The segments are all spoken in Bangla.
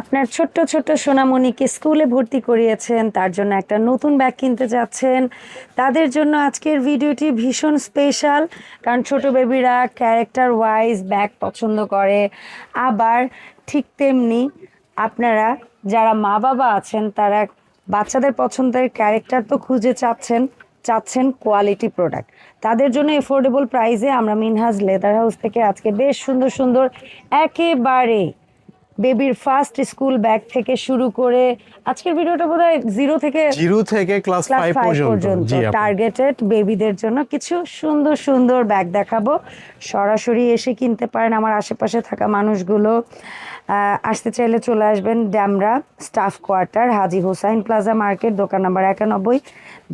আপনার ছোট্ট ছোট্ট সোনামণিকে স্কুলে ভর্তি করিয়েছেন, তার জন্য একটা নতুন ব্যাগ কিনতে যাচ্ছেন। তাদের জন্য আজকের ভিডিওটি ভীষণ স্পেশাল, কারণ ছোট বেবিরা ক্যারেক্টার ওয়াইজ ব্যাগ পছন্দ করে। আবার ঠিক তেমনি আপনারা যারা মা বাবা আছেন, তারা বাচ্চাদের পছন্দের ক্যারেক্টার তো খুঁজে চাচ্ছেন চাচ্ছেন কোয়ালিটি প্রোডাক্ট। তাদের জন্য এফোর্ডেবল প্রাইসে আমরা মিনহাজ লেদার হাউস থেকে আজকে বেশ সুন্দর সুন্দর একেবারে বেবির ফার্স্ট স্কুল ব্যাগ থেকে শুরু করে আজকের ভিডিওটা বোধহয় জিরো থেকে জিরো থেকে ক্লাস পর্যন্ত। টার্গেটেড বেবিদের জন্য কিছু সুন্দর সুন্দর ব্যাগ দেখাবো। সরাসরি এসে কিনতে পারেন আমার আশেপাশে থাকা মানুষগুলো। আহ, আসতে চাইলে চলে আসবেন Demra staff quarter Haji Hossain plaza market দোকান নাম্বার একানব্বই।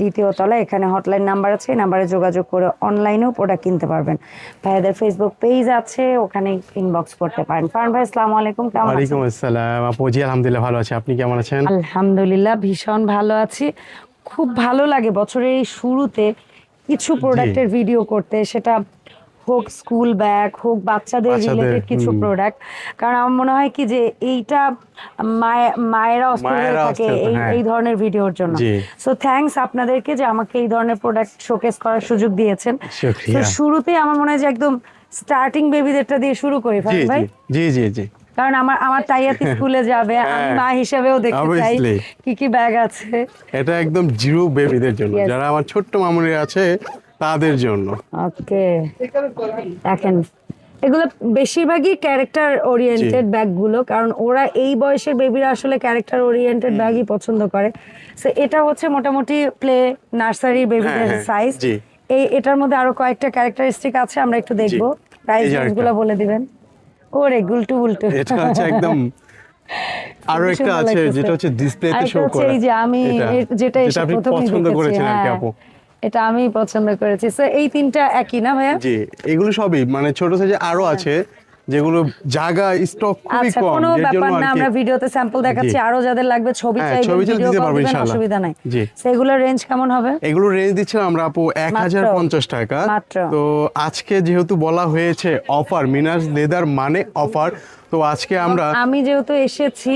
দ্বিতীয় তলায় এখানে হটলাইন নাম্বার আছে এই নাম্বারে যোগাযোগ করে অনলাইনেও প্রোডাক্ট কিনতে পারবেন। ভাইয়াদের ফেসবুক পেজ আছে ওখানে ইনবক্স করতে পারেন। ফারহান ভাই আসসালামু আলাইকুম কেমন আছেন? ওয়ালাইকুম আসসালাম। আপু জি আলহামদুলিল্লাহ ভালো আছি। আপনি কেমন আছেন? আলহামদুলিল্লাহ ভীষণ ভালো আছি। খুব ভালো লাগে বছরের এই শুরুতে কিছু প্রোডাক্টের ভিডিও করতে। সেটা হোক স্কুল ব্যাগ হোক বাচ্চাদের রিলেটেড কিছু প্রোডাক্ট কারণ আমার মনে হয় কি যে এইটা মায়ে- মায়েরা অস্থির থাকে এই হ্যাঁ। এই ধরনের ভিডিওর জন্য। সো থ্যাঙ্কস আপনাদেরকে যে আমাকে এই ধরনের প্রোডাক্ট শোকেস করার সুযোগ দিয়েছেন। তো শুরুতেই আমার মনে হয় যে একদম স্টার্টিং বেবিদেরটা দিয়ে শুরু করি ভাই। জি। জি জি জি। কারণ আমার আমার তাইয়াতি স্কুলে যাবে আমি হ্যাঁ, মা হিসেবেও দেখতে চাই কি কি ব্যাগ আছে। এটা একদম জিরো বেবিদের জন্য। যারা আমার ছোট্ট মামুনি আছে তাদের জন্য। ওকে। দেখেন এগুলো বেশিরভাগই ক্যারেক্টার ওরিয়েন্টেড ব্যাগগুলো কারণ ওরা এই বয়সের বেবিরা আসলে ক্যারেক্টার ওরিয়েন্টেড ব্যাগই পছন্দ করে। সো এটা হচ্ছে মোটামুটি প্লে নার্সারি বেবিদের সাইজ। এই এটার মধ্যে আরও কয়েকটা ক্যারেক্টারিস্টিক আছে আমরা একটু দেখব। প্রাইসগুলো বলে দিবেন। ওরে গুলটু গুলটু এটা হচ্ছে একদম আরও একটা আছে যেটা হচ্ছে ডিসপ্লেতে শো করা। এই যে আমি যেটা এসে আপনি পছন্দ করেছেন আর কি হ্যাঁ। আপু। এটা আমি পছন্দ করেছি। সো এই তিনটা একই না ভাইয়া? জি এগুলো সবই মানে ছোট সাইজে আরও আছে। যেগুলো জায়গা স্টক খুবই আচ্ছা কম কোনো ব্যাপার না আমরা ভিডিওতে স্যাম্পল দেখাচ্ছি আরও যাদের লাগবে ছবি হ্যাঁ, চাইবেন ছবি দিতে পারব ইনশাআল্লাহ। অসুবিধা নাই। জি। সেগুলোর রেঞ্জ কেমন হবে? এগুলো রেঞ্জ দিচ্ছিলাম আমরা আপু এক হাজার পঞ্চাশ টাকা। তো আজকে যেহেতু বলা হয়েছে অফার মিনাস লেদার মানে অফার তো আজকে আমরা আমি যেহেতু এসেছি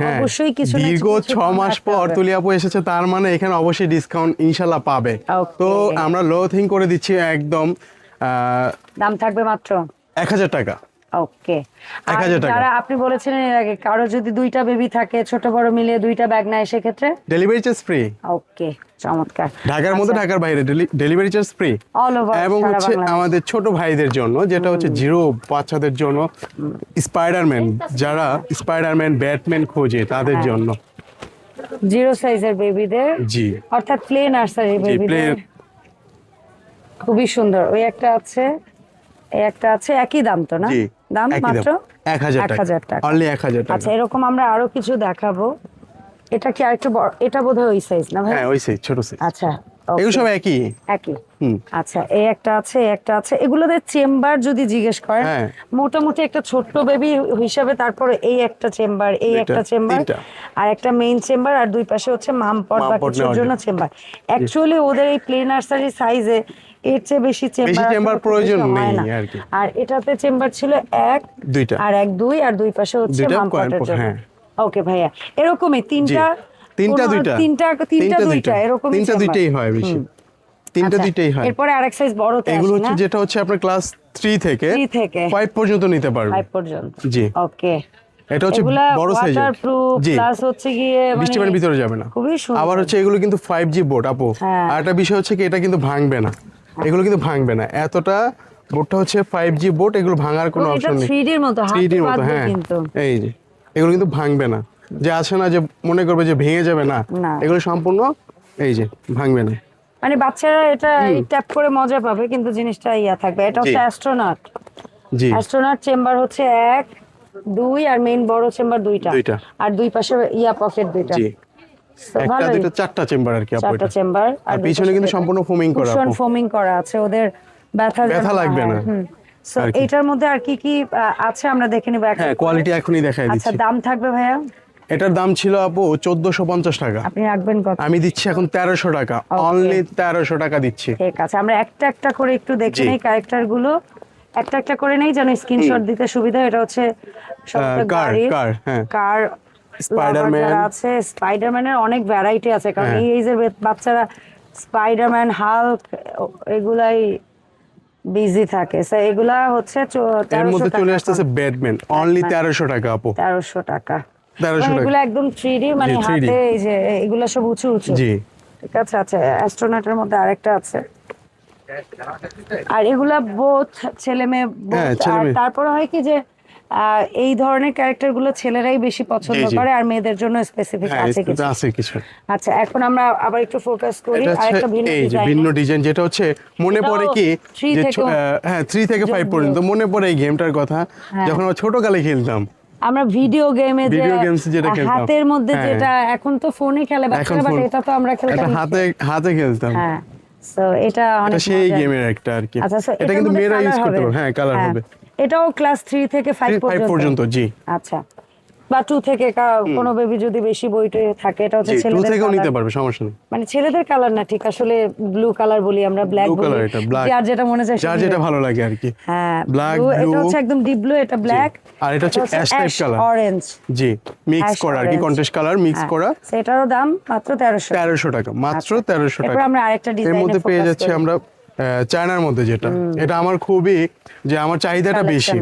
হ্যাঁ। অবশ্যই কিছু না দীর্ঘ ছ মাস পর হবে। তুলি আপু এসেছে তার মানে এখানে অবশ্যই ডিসকাউন্ট ইনশাল্লাহ পাবে। তো আমরা লো থিং করে দিচ্ছি একদম দাম থাকবে মাত্র। এক হাজার টাকা। ওকে যারা আপনি বলেছিলেন এর আগে কারও যদি দুইটা বেবি থাকে ছোট বড় মিলিয়ে দুইটা ব্যাগ নেয় সেক্ষেত্রে? ডেলিভারি চার্জ ফ্রি ওকে চমৎকার। ঢাকার মধ্যে ঢাকার বাইরে delivery charge free All over এবং হচ্ছে আমাদের ছোট ভাইদের জন্য যেটা হচ্ছে জিরো বাচ্চাদের জন্য স্পাইডারম্যান যারা স্পাইডারম্যান ব্যাটম্যান খোঁজে তাদের হ্যাঁ। জন্য। জিরো সাইজের বেবিদের জি। অর্থাৎ প্লে নার্সারি বেবিদের খুবই সুন্দর। ওই একটা আছে একটা আছে একই দাম তো না? দাম মাত্র এক হাজার এক টাকা। অনলি এক হাজার টাকা। আচ্ছা এরকম আমরা আরও কিছু দেখাবো। এটা কি আরেকটু বড়? এটা বোধহয় ওই সাইজ না ভাই? হ্যাঁ ওই সেই ছোট সাইজ আচ্ছা এগুলো সব একই? একই। আচ্ছা এই একটা আছে একটা আছে। এগুলোদের চেম্বার যদি জিজ্ঞেস করেন হ্যাঁ। মোটামুটি একটা ছোট্ট বেবি হিসাবে তারপরে এই একটা চেম্বার এই একটা চেম্বার আর একটা মেইন চেম্বার আর দুই পাশে হচ্ছে মামপট বা কিছুর জন্য জন্য। চেম্বার। অ্যাকচুয়ালি ওদের এই প্লে নার্সারি সাইজে এর চেয়ে বেশি চেম্বার chamber প্রয়োজন নেই আর কি। আর এটাতে চেম্বার ছিল এক দুইটা। আর এক দুই আর দুই পাশে হচ্ছে দুইটা মামপটের জন্য হ্যাঁ। ওকে ভাইয়া এরকমই তিনটা তিনটা দুইটা। তিনটা তিনটা দুইটা এরকম তিনটা দুইটাই হয় বেশি। তিনটা দুইটাই হয়। এরপরে আরেক সাইজ বড়তে এগুলো হচ্ছে যেটা হচ্ছে আপনার ক্লাস থ্রি থেকে Three থেকে। ফাইভ পর্যন্ত নিতে পারবে। ফাইভ পর্যন্ত। জি। ওকে। এটা হচ্ছে বড় সাইজের ওয়াটারপ্রুফ জি। প্লাস হচ্ছে গিয়ে মানে বৃষ্টি পানির ভিতরে যাবে না। খুবই সুন্দর। আবার হচ্ছে এগুলো কিন্তু ফাইভ জি বোর্ড আপু। হ্যাঁ। আর একটা বিষয় হচ্ছে কি এটা কিন্তু ভাঙবে না। এগুলো কিন্তু ভাঙবে না। এতটা বোর্ডটা হচ্ছে ফাইভ জি বোর্ড এগুলো ভাঙার কোনো অপশন নেই। 3D র মতো, হাতে 3D র মতো হ্যাঁ। এই যে এগুলো কিন্তু ভাঙবে না। যে আছে না যে মনে করবে যে ভেঙে যাবে না। এগুলো সম্পূর্ণ এই যে ভাঙবে না। মানে বাচ্চারা এটা ট্যাপ করে মজা পাবে কিন্তু জিনিসটা ইয়া থাকবে। এটা হচ্ছে। অ্যাস্ট্রোনট জি। অ্যাস্ট্রোনট চেম্বার হচ্ছে এক দুই আর মেইন বড় চেম্বার দুইটা। আর দুই পাশে ইয়া পকেট দুইটা। একটা দুটো চারটা চেম্বার আর কি চারটা চেম্বার আর পিছনে কিন্তু সম্পূর্ণ foaming করা কুশন ফোমিং করা আছে ওদের ব্যথা ব্যথা লাগবে না। হুম। So, আর কি। এইটার মধ্যে আর কি কি আছে আমরা দেখে নিব হ্যাঁ কোয়ালিটি এখনই দেখাই আচ্ছা দাম থাকবে ভাইয়া? এটার দাম ছিল আপু চোদ্দশো পঞ্চাশ টাকা। আপনি রাখবেন কত? আমি দিচ্ছি এখন তেরোশো টাকা। অনলি তেরোশো টাকা দিচ্ছি। ঠিক আছে আমরা একটা একটা করে একটু দেখে। নিই ক্যারেক্টারগুলো একটা একটা করে নেই যেন স্ক্রিনশট দিতে সুবিধা এটা হচ্ছে কার, কার, হ্যাঁ। কার Spider-Man। আছে স্পাইডারম্যানের অনেক ভ্যারাইটি আছে কারণ হ্যাঁ। এই এজের বাচ্চারা স্পাইডারম্যান হাল্ক এগুলাই বিজি থাকে। এগুলা হচ্ছে এর মধ্যে চলে আসতেছে ব্যাটম্যান অনলি তেরোশো টাকা আপু। তেরোশো টাকা। 1300 টাকা। এগুলো একদম থ্রি ডি মানে হাতে এই যে এগুলো সব উঁচু উঁচু। জি। ঠিক আছে আচ্ছা অ্যাস্ট্রোনটের মধ্যে আরেকটা আছে। আর এগুলা বোথ ছেলে মেয়ে তারপরে হয় কি যে এই ধরনের ক্যারেক্টারগুলো ছেলেরাই বেশি পছন্দ। করে আর মেয়েদের জন্য স্পেসিফিক হ্যাঁ আছে কিছু আছে কিছু আচ্ছা এখন আমরা আবার একটু ফোকাস করি আরেকটা ভিন্ন এই ডিজাইন ভিন্ন ডিজাইন যেটা হচ্ছে মনে পড়ে কি যে হ্যাঁ থ্রি থেকে ফাইভ যোগ্য। পর্যন্ত মনে পড়ে এই গেমটার কথা হ্যাঁ। যখন আমরা ছোটকালে খেলতাম আমরা ভিডিও গেমে যে। হাতের মধ্যে হ্যাঁ। যেটা এখন তো ফোনে খেলে বাচ্চারা বাট এটা তো আমরা খেলতাম হাতে হাতে খেলতাম হ্যাঁ সো এটা অনেক সেই। গেমের একটা আর কি আচ্ছা এটা কিন্তু মেয়েরা ইউজ করতে? পারবে হ্যাঁ কালার হবে এটাও ক্লাস থ্রি থেকে ফাইভ ফাইভ পর্যন্ত। জি। আচ্ছা। বা টু থেকে কা- কোনো বেবি যদি বেশি বইটে থাকে এটা হচ্ছে জি টু ছেলেদের থেকেও নিতে পারবে সমস্যা নেই। মানে ছেলেদের কালার না ঠিক আসলে ব্লু কালার বলি আমরা ব্ল্যাক বলি। colour এটা, black। যার যেটা মনে চায় যার যেটা ভালো লাগে আর কি। হ্যাঁ Black, blue, এটা হচ্ছে একদম ডিপ ব্লু এটা ব্ল্যাক আর এটা হচ্ছে ash type colour। অরেঞ্জ জি মিক্স করা আর কি। কন্টেস্ট কালার মিক্স করা। সেটারও দাম মাত্র তেরোশো। তেরোশো টাকা মাত্র তেরোশো এরপর টাকা আমরা আরেকটা এর মধ্যে পেয়ে যাচ্ছি আমরা চায়নার মধ্যে যেটা। এটা আমার খুবই যে আমার চাহিদাটা বেশি।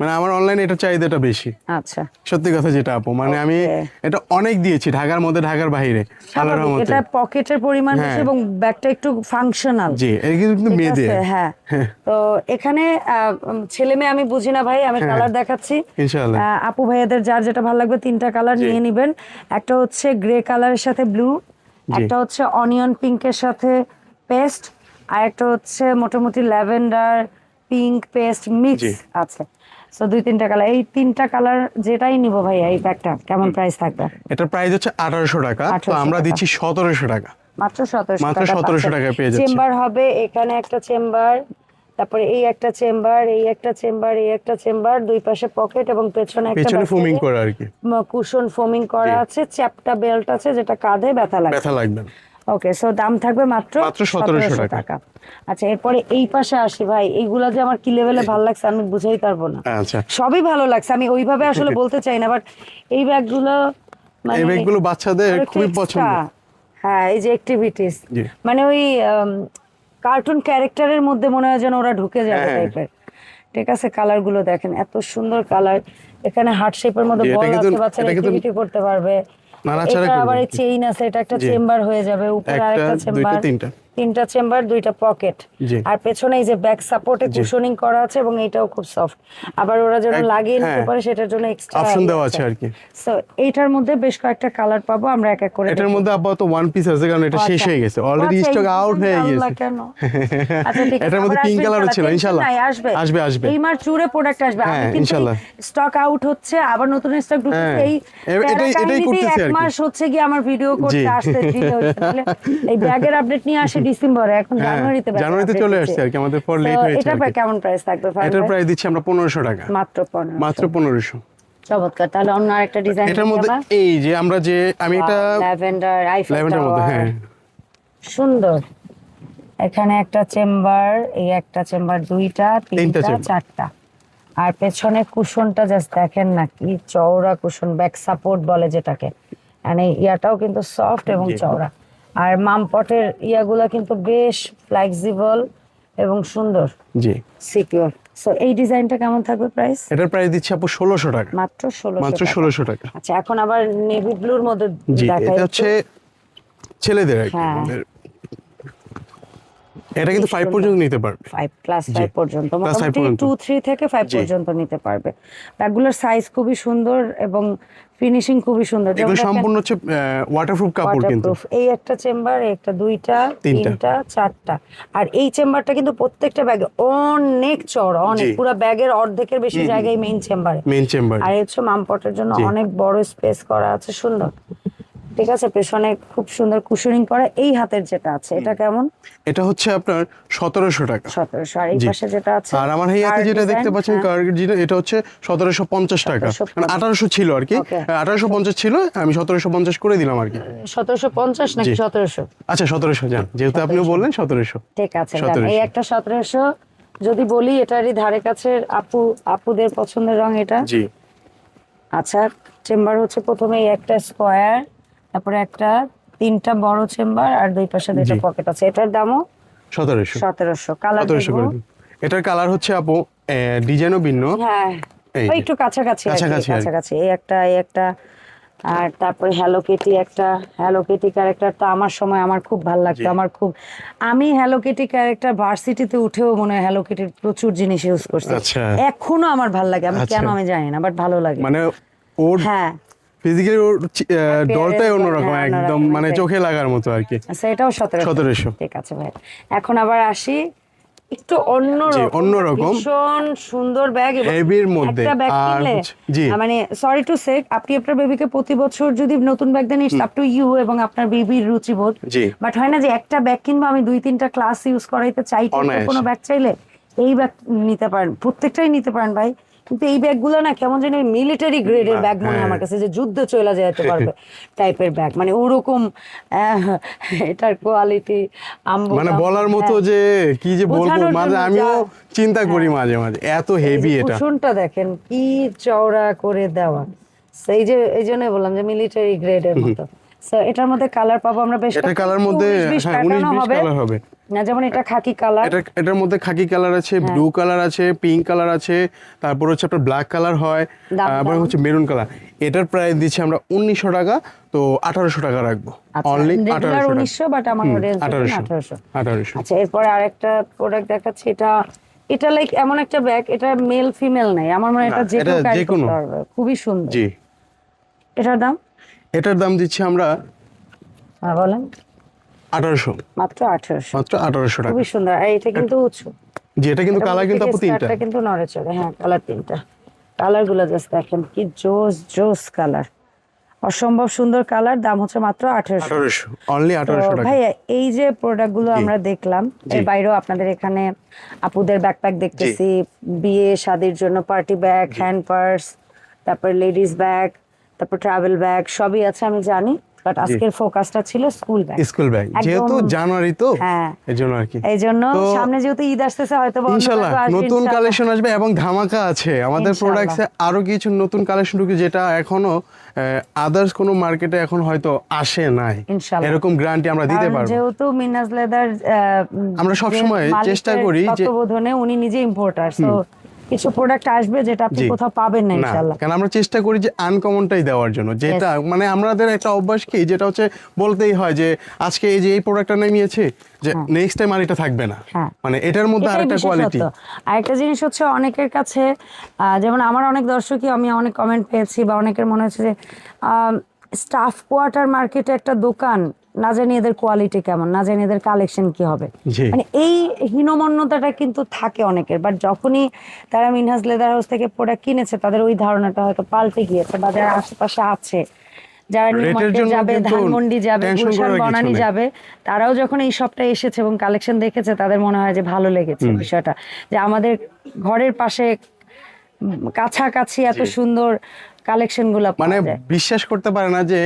মানে আমার অনলাইনে এটা চাহিদাটা বেশি। আচ্ছা। সত্যি কথা যেটা আপু মানে আমি এটা অনেক দিয়েছি ঢাকার মধ্যে ঢাকার বাইরে আল্লাহর স্বাভাবিক, রহমতে এটা পকেটের পরিমাণ বেশি হ্যাঁ। এবং ব্যাগটা একটু ফাংশনাল জি এটা কিন্তু মেয়েদের আছে, হ্যাঁ। তো এখানে ছেলে মেয়ে আমি বুঝি না ভাই আমি হ্যাঁ। কালার দেখাচ্ছি। ইনশাআল্লাহ। আপু ভাইয়াদের যার যেটা ভালো লাগবে তিনটা কালার নিয়ে নেবেন। একটা হচ্ছে গ্রে কালারের সাথে ব্লু একটা হচ্ছে অনিয়ন পিঙ্কের সাথে পেস্ট আর একটা হচ্ছে মোটামুটি ল্যাভেন্ডার পিঙ্ক পেস্ট মিক্স। আছে। সো দুই তিনটা কালার এই তিনটা কালার যেটাই নিব ভাই এই ব্যাগটা কেমন প্রাইস থাকবে? এটার প্রাইস হচ্ছে আঠারোশো টাকা। তো আমরা দিচ্ছি সতেরোশো টাকা। মাত্র সতেরোশো মাত্র 1700 টাকায় পেয়ে যাচ্ছি। চেম্বার হবে এখানে একটা চেম্বার তারপরে এই একটা চেম্বার এই একটা চেম্বার এই একটা চেম্বার দুই পাশে পকেট এবং পেছনে একটা পেছনে ফোমিং করা আর কি। কুশন ফোমিং করা আছে চ্যাপটা বেল্ট আছে যেটা কাঁধে ব্যথা লাগে ব্যথা লাগবে। ওকে সো দাম থাকবে মাত্র মাত্র 1700 1700 টাকা। আচ্ছা এরপরে এই পাশে আসি ভাই। এইগুলা যে আমার কি লেভেলে ভালো লাগছে আমি বুঝাই পারব না। আচ্ছা। সবই ভালো লাগছে আমি ওইভাবে আসলে বলতে চাই না বাট এই ব্যাগগুলো মানে এই ব্যাগগুলো বাচ্চাদের খুবই পছন্দ হ্যাঁ এই যে অ্যাক্টিভিটিস মানে ওই কার্টুন ক্যারেক্টারের মধ্যে মনে হয় যেন ওরা ঢুকে যাবে হ্যাঁ। টাইপের ঠিক আছে কালারগুলো দেখেন এত সুন্দর কালার এখানে হার্ট শেপের মধ্যে বল আছে বাচ্চারা অ্যাক্টিভিটি করতে পারবে। নাড়াচাড়া কিন্তু আবার চেইন আছে এটা একটা চেম্বার হয়ে যাবে উপরে একটা, আরেকটা দুইটা, চেম্বার তিনটা। তিনটা চেম্বার দুইটা পকেট। আর পেছনে এই যে ব্যাক সাপোর্টে কুশনিং করা আছে এবং এটাও খুব সফট আবার ওরা যেন লাগিয়ে নিতে হ্যাঁ। পারে সেটার জন্য এক্সট্রা অপশন দেওয়া আছে আর কি। সো এইটার মধ্যে বেশ কয়েকটা কালার পাবো আমরা এক এক করে এটার মধ্যে আপাতত ওয়ান পিস আছে কারণ এটা শেষ আচ্ছা। হয়ে গেছে। অলরেডি স্টক আউট হয়ে আল্লাহ গেছে কেন? আচ্ছা, ঠিক আছে, এটার মধ্যে পিঙ্ক কালারও ছিল ইনশাআল্লাহ, আসবে। আসবে আসবে। এই মাস জুড়ে প্রোডাক্ট আসবে। ইনশাআল্লাহ। স্টক আউট হচ্ছে আবার নতুন স্টক ঢুকছে হ্যাঁ, এই এটাই- এটাই করতেছি আর কি। মাস হচ্ছে কি আমার ভিডিও করতে। আসতে। তাহলে এই ব্যাগের আপডেট নিয়ে আসে ডিসেম্বরে এখন হ্যাঁ, জানুয়ারিতে জানুয়ারিতে চলে আসছে আর কি, আমাদের পর তো হয়েছে এটা কেমন প্রাইস থাকবে এটার প্রাইস দিচ্ছি আমরা পনেরোশো টাকা। মাত্র পনেরো মাত্র পনেরোশো। চমৎকার তাহলে অন্য আরেকটা ডিজাইন এটার মধ্যে এই যে আমরা যে আমি এটা ল্যাভেন্ডার আইফেল ল্যাভেন্ডার মধ্যে হ্যাঁ। সুন্দর। এখানে একটা চেম্বার এই একটা চেম্বার দুইটা তিনটা চারটা। আর পেছনে কুশনটা জাস্ট দেখেন না কি চওড়া কুশন ব্যাক সাপোর্ট বলে যেটাকে। মানে ইয়াটাও কিন্তু সফট এবং। চওড়া। আর মামপটের ইয়াগুলা কিন্তু বেশ ফ্লেক্সিবল এবং সুন্দর। জি। সিকিউর সো এই ডিজাইনটা কেমন থাকবে প্রাইস এটার প্রাইস দিচ্ছি আপু ষোলোশো টাকা। মাত্র ষোলো মাত্র ষোলোশো টাকা। আচ্ছা এখন আবার নেভি ব্লুর মধ্যে জি এটা হচ্ছে ছেলেদের হ্যাঁ। এটা কিন্তু ফাইভ পর্যন্ত নিতে পারবে। ফাইভ ক্লাস ফাইভ পর্যন্ত। Class five মোটামুটি পর্যন্ত। টু থ্রি থেকে ফাইভ জি। পর্যন্ত নিতে পারবে। ব্যাগগুলোর সাইজ খুবই সুন্দর এবং ফিনিশিং খুবই সুন্দর। এগুলো সম্পূর্ণ হচ্ছে ওয়াটারপ্রুফ কাপড় কিন্তু। এই একটা চেম্বার একটা দুইটা তিনটা। চারটা। আর এই চেম্বারটা কিন্তু প্রত্যেকটা ব্যাগে অনেক চড় অনেক। পুরো ব্যাগের অর্ধেকের বেশি জায়গায় মেইন চেম্বারে মেইন চেম্বার আর হচ্ছে মামপটের জন্য অনেক বড় স্পেস করা আছে সুন্দর। ঠিক আছে পেছনে খুব সুন্দর কুশনিং করা এই হাতের যেটা আছে এটা কেমন? এটা হচ্ছে আপনার সতেরোশো টাকা। সতেরোশো আর এই পাশে যেটা আছে আর আমার হাতে Car যেটা দেখতে পাচ্ছেন হ্যাঁ। যেটা এটা হচ্ছে সতেরোশো পঞ্চাশ টাকা। মানে আঠারোশো ছিল আর কি. আঠারোশো পঞ্চাশ ছিল আমি সতেরোশো পঞ্চাশ করে দিলাম আর কি। সতেরোশো পঞ্চাশ নাকি। সতেরোশো? আচ্ছা সতেরোশো যান। যেহেতু আপনিও বললেন সতেরোশো। ঠিক আছে যান। 1700 এই একটা সতেরোশো যদি বলি এটারই ধারে কাছের আপু আপুদের পছন্দের রং এটা? জি। আচ্ছা চেম্বার হচ্ছে প্রথমে এই একটা স্কোয়ার তারপরে একটা তিনটা বড় চেম্বার আর দুই পাশে দুইটা পকেট আছে। এটার দামও সতেরোশো। সতেরোশো। কালার এটার কালার হচ্ছে আপু ডিজাইনও ভিন্ন। হ্যাঁ। একটু কাছাকাছি কাছাকাছি এই একটা এই একটা আর তারপরে হ্যালো কেটি একটা হ্যালো কেটি ক্যারেক্টার তো আমার সময় আমার খুব ভালো লাগতো আমার খুব আমি হ্যালো কেটি ক্যারেক্টার ভার্সিটিতে উঠেও মনে হয় হ্যালো কিটির প্রচুর জিনিস ইউজ করছি। আচ্ছা। এখনও আমার ভালো লাগে। আমি আচ্ছা। কেন আমি জানি না বাট ভালো লাগে। মানে ওর হ্যাঁ। ফিজিক্যালি ওর ডলটাই অন্যরকম হ্যাঁ, একদম মানে চোখে লাগার মতো আর কি। আচ্ছা এটাও সতেরো 1700 ঠিক আছে ভাই। এখন আবার আসি। একটু অন্য জি, অন্যরকম। ভীষণ সুন্দর ব্যাগ হেভির মধ্যে। আর জি। মানে সরি টু সে আপনি আপনার বেবিকে প্রতি বছর যদি নতুন ব্যাগ দেন আপ টু ইউ এবং আপনার বেবির রুচিবোধ বাট হয় না যে একটা ব্যাগ কিনবো আমি দুই তিনটা ক্লাস ইউজ করাইতে চাই কোনো ব্যাগ চাইলে এই ব্যাগ নিতে পারেন প্রত্যেকটাই নিতে পারেন ভাই। কিন্তু এই ব্যাগগুলো না কেমন জানি মিলিটারি গ্রেডের ব্যাগ মনে হ্যাঁ। আমার কাছে যে যুদ্ধ চলে যেতে পারবে টাইপের ব্যাগ। মানে ওরকম এটার কোয়ালিটি মানে বলার মতো যে কি যে বলব মাঝে আমিও চিন্তা করি মাঝে মাঝে এত হেভি এটা। কুশনটা দেখেন কি চওড়া করে দেওয়া। সেই যে এই জন্যই বললাম যে মিলিটারি গ্রেডের মতো। So, এটার মধ্যে কালার পাবো আমরা বেশ কালার মধ্যে হ্যাঁ উনিশ বিশ কালার হবে। না যেমন এটা খাকি কালার। এটা এটার মধ্যে খাকি কালার আছে হ্যাঁ। ব্লু কালার আছে পিঙ্ক কালার আছে তারপর হচ্ছে আপনার ব্ল্যাক কালার হয় তারপর হচ্ছে মেরুন কালার। এটার প্রাইস দিচ্ছি আমরা উনিশশো টাকা তো আঠারোশো টাকা রাখব। অনলি আচ্ছা, উনিশশো বাট আমার আঠারোশো আঠারোশো। আচ্ছা এরপরে আরেকটা প্রোডাক্ট দেখাচ্ছি এটা এটা লাইক এমন একটা ব্যাগ এটা মেল ফিমেল নাই। আমার মনে এটা যে করতে পারবে। খুবই সুন্দর। জি। এটার দাম? এটার দাম দিচ্ছি আমরা হ্যাঁ বলেন। আঠারোশো। মাত্র আঠারোশো। মাত্র আঠারোশো টাকা। খুবই সুন্দর। আর এটা কিন্তু উঁচু জি এটা কিন্তু কালার কিন্তু আপু তিনটা। কিন্তু নড়ে চড়ে। হ্যাঁ কালার তিনটা। কালারগুলো জাস্ট দেখেন কি জোস জোস কালার অসম্ভব সুন্দর কালার দাম হচ্ছে মাত্র আঠারোশো। অনলি আঠারোশো ভাইয়া এই যে প্রোডাক্টগুলো আমরা দেখলাম। এর বাইরেও আপনাদের এখানে আপুদের ব্যাকপ্যাক দেখতেছি বিয়ে শাদির জন্য পার্টি ব্যাগ হ্যান্ড পার্স তারপর লেডিস ব্যাগ তারপর ট্রাভেল ব্যাগ সবই আছে আমি জানি। বাট আজকের ফোকাসটা ছিল স্কুল ব্যাগ। School bag. যেহেতু জানুয়ারি তো হ্যাঁ। এই জন্য আর কি। এই সামনে যেহেতু ঈদ আসতেছে হয়তো বা ইনশাল্লাহ নতুন কালেকশন আসবে এবং ধামাকা আছে। আমাদের। প্রোডাক্টসে আরও কিছু নতুন কালেকশন ঢুকে যেটা এখনও আদার্স কোনো মার্কেটে এখন হয়তো আসে নাই। এরকম গ্যারান্টি আমরা দিতে পারব। যেহেতু মিনাজ লেদার আমরা সবসময় চেষ্টা করি যে- উনি নিজে ইম্পোর্টার সো কিছু প্রোডাক্ট আসবে যেটা আপনি কোথাও পাবেন না ইনশাআল্লাহ। কারণ আমরা চেষ্টা করি যে আনকমনটাই দেওয়ার জন্য। যেটা মানে আমাদের একটা অভ্যাস কি যেটা হচ্ছে বলতেই হয় যে আজকে এই যে এই প্রোডাক্টটা নামিয়েছে যে নেক্সট টাইম আর এটা থাকবে না। হ্যাঁ। মানে এটার মধ্যে আরেকটা কোয়ালিটি। আরেকটা জিনিস হচ্ছে অনেকের কাছে যেমন আমার অনেক দর্শকই আমি অনেক কমেন্ট পেয়েছি বা অনেকের মনে হচ্ছে যে স্টাফ কোয়ার্টার মার্কেটে একটা দোকান না জানি এদের কোয়ালিটি কেমন না জানি এদের কালেকশন কি হবে। মানে এই হীনমন্যতাটা কিন্তু থাকে অনেকের বাট যখনই তারা মিনহাজ লেদার হাউস থেকে প্রোডাক্ট কিনেছে তাদের ওই ধারণাটা হয়তো পাল্টে গিয়েছে বা যারা আশেপাশে আছে যারা যাবে ধানমন্ডি যাবে গুলশান বনানী। যাবে তারাও যখন এই শপটা এসেছে এবং কালেকশন দেখেছে তাদের মনে হয় যে ভালো লেগেছে বিষয়টা। যে আমাদের ঘরের পাশে কাছাকাছি এত সুন্দর কালেকশনগুলা মানে বিশ্বাস করতে পারে না যে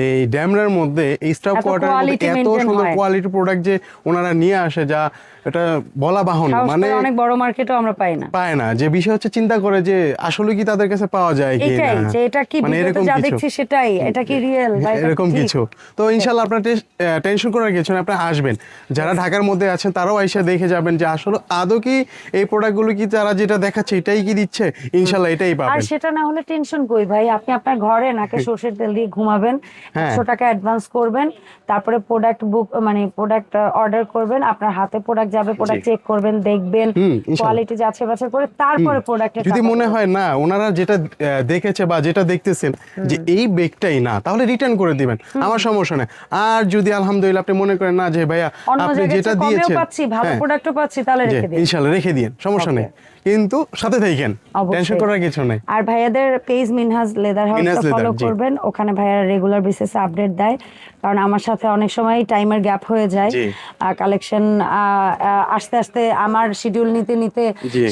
এই ড্যামরার মধ্যে এই স্টাফ quality এত সুন্দর কোয়ালিটি প্রোডাক্ট যে ওনারা নিয়ে আসে যা এটা বলা বাহন মানে অনেক বড় মার্কেটও আমরা পাই না। পায় না। যে বিষয় হচ্ছে চিন্তা করে যে আসলে কি তাদের কাছে পাওয়া যায় কি না। যে এটা কি মানে এরকম যা দেখছি সেটাই এটা কি রিয়েল এরকম কিছু। তো ইনশাল্লাহ আপনার টেনশন করার কিছু না আপনি আসবেন। যারা ঢাকার মধ্যে আছেন তারাও এসে দেখে যাবেন যে আসলে আদৌ কি এই প্রোডাক্টগুলো কি তারা যেটা দেখাচ্ছে এটাই কি দিচ্ছে? ইনশাল্লাহ এটাই পাবেন। আর সেটা না হলে টেনশন কই ভাই? আপনি আপনার ঘরে নাকে সর্ষের তেল দিয়ে ঘুমাবেন হ্যাঁ। একশো টাকা অ্যাডভান্স করবেন তারপরে প্রোডাক্ট বুক মানে প্রোডাক্ট অর্ডার করবেন আপনার হাতে প্রোডাক্ট যাবে প্রোডাক্ট চেক করবেন দেখবেন কোয়ালিটি যাচাই বাছাই করে তারপরে প্রোডাক্ট যদি মনে হয় না ওনারা যেটা দেখেছে বা যেটা দেখতেছেন যে এই বেগটাই না তাহলে রিটার্ন করে দিবেন। আমার সমস্যা নেই। আর যদি আলহামদুলিল্লাহ আপনি মনে করেন না যে ভাইয়া আপনি যেটা দিয়েছেন ভালো হ্যাঁ, প্রোডাক্টও পাচ্ছি তাহলে যে রেখে দিন। ইনশাআল্লাহ রেখে দিন সমস্যা নেই। কিন্তু সাথে থাকেন। টেনশন করার কিছু নেই। আর ভাইয়াদের page Minhaj leather leather, follow করবেন। ওখানে ভাইয়ারা রেগুলার বেসিসে আপডেট দেয়। কারণ আমার সাথে অনেক সময় টাইমের গ্যাপ হয়ে যায়। কালেকশন আস্তে আস্তে আমার শিডিউল নিতে নিতে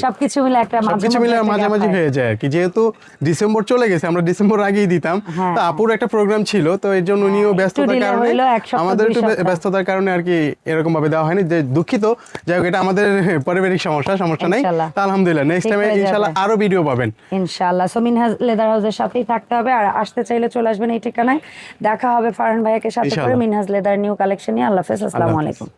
সবকিছু মিলে একটা মাঝে সবকিছু মিলে gap মাঝামাঝি হয়ে। যায়। আর কি যেহেতু ডিসেম্বর চলে গেছে আমরা ডিসেম্বর আগেই দিতাম। হ্যাঁ, তো আপুর একটা প্রোগ্রাম ছিল তো এর জন্য উনিও ব্যস্ততার কারণে আমাদের একটু ব্যস্ততার কারণে আর কি এরকম ভাবে দেওয়া হয়নি। যে দুঃখিত যাই হোক এটা আমাদের পারিবারিক সমস্যা সমস্যা নাই। তা আলহামদুলিল্লাহ নেক্সট টাইম ইনশাল্লাহ আরও ভিডিও পাবেন। ইনশাআল্লাহ সো মিনহাজ লেদার হাউসের সাথেই থাকতে হবে। আর আসতে চাইলে চলে আসবেন এই ঠিকানায়। দেখা হবে ফারহান ভাইয়াকে সাথে করে ইনশাআল্লাহ। মিনহাজ লেদার নিউ কালেকশন নিয়ে। আল্লাহ হাফেজ। আসসালামু আলাইকুম।